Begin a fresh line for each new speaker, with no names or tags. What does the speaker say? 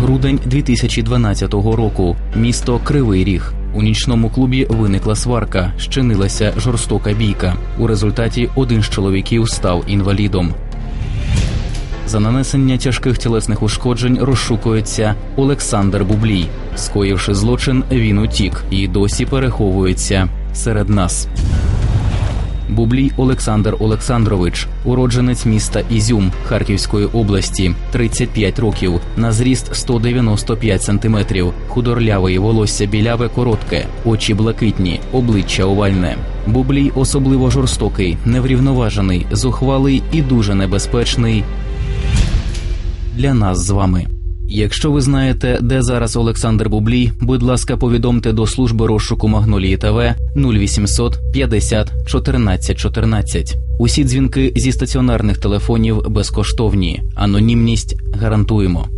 Грудень 2012 року. Місто Кривий Ріг. У нічному клубі виникла сварка, щинилася жорстока бійка. У результаті один з чоловіків став інвалідом. За нанесення тяжких тілесних ушкоджень розшукується Олександр Бублій. Скоївши злочин, він утік і досі переховується серед нас. Бублій Олександр Олександрович, уродженець міста Ізюм Харківської області, 35 років, на зріст 195 сантиметрів, худорляве волосся біляве коротке, очі блакитні, обличчя овальне. Бублій особливо жорстокий, неврівноважений, зухвалий і дуже небезпечний для нас з вами. Якщо ви знаєте, де зараз Олександр Бублій, будь ласка, повідомте до служби розшуку Магнолії ТВ 0800 50 14 14. Усі дзвінки зі стаціонарних телефонів безкоштовні. Анонімність гарантуємо.